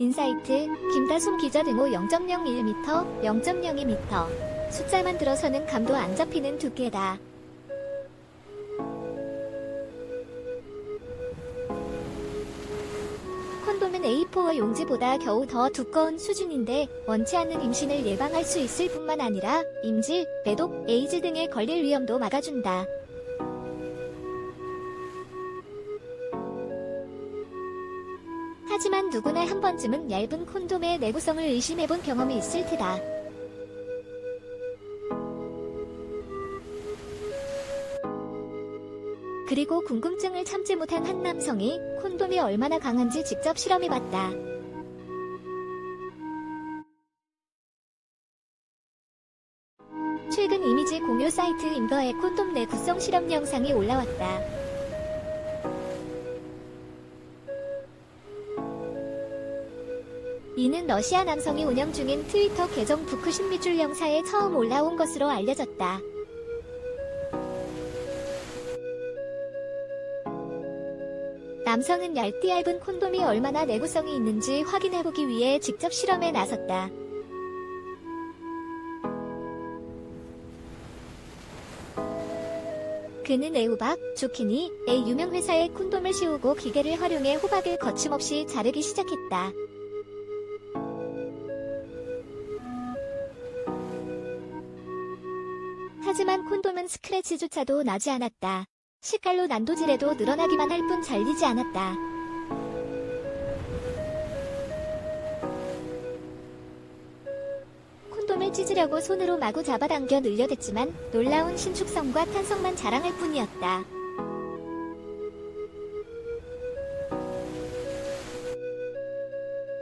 인사이트, 김다솜 기자 등호 0.01m, 0.02m. 숫자만 들어서는 감도 안 잡히는 두께다. 콘돔은 A4 용지보다 겨우 더 두꺼운 수준인데 원치 않는 임신을 예방할 수 있을 뿐만 아니라 임질, 매독, 에이즈 등에 걸릴 위험도 막아준다. 하지만 누구나 한 번쯤은 얇은 콘돔의 내구성을 의심해본 경험이 있을 테다. 그리고 궁금증을 참지 못한 한 남성이 콘돔이 얼마나 강한지 직접 실험해봤다. 최근 이미지 공유 사이트 인더의 콘돔 내구성 실험 영상이 올라왔다. 이는 러시아 남성이 운영 중인 트위터 계정 부크신 밑줄 영사에 처음 올라온 것으로 알려졌다. 남성은 얇디 얇은 콘돔이 얼마나 내구성이 있는지 확인해보기 위해 직접 실험에 나섰다. 그는 애호박, 주키니의 유명 회사에 콘돔을 씌우고 기계를 활용해 호박을 거침없이 자르기 시작했다. 하지만 콘돔은 스크래치조차도 나지 않았다. 식칼로 난도질에도 늘어나기만 할 뿐 잘리지 않았다. 콘돔을 찢으려고 손으로 마구 잡아당겨 늘려댔지만 놀라운 신축성과 탄성만 자랑할 뿐이었다.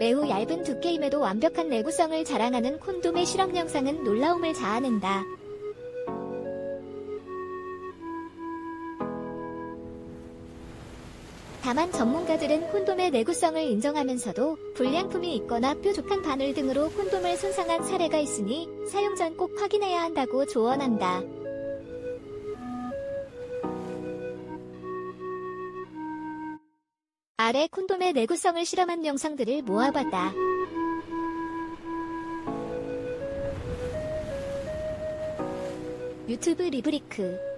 매우 얇은 두께임에도 완벽한 내구성을 자랑하는 콘돔의 실험 영상은 놀라움을 자아낸다. 다만 전문가들은 콘돔의 내구성을 인정하면서도 불량품이 있거나 뾰족한 바늘 등으로 콘돔을 손상한 사례가 있으니 사용 전 꼭 확인해야 한다고 조언한다. 아래 콘돔의 내구성을 실험한 영상들을 모아봤다. 유튜브 리브리크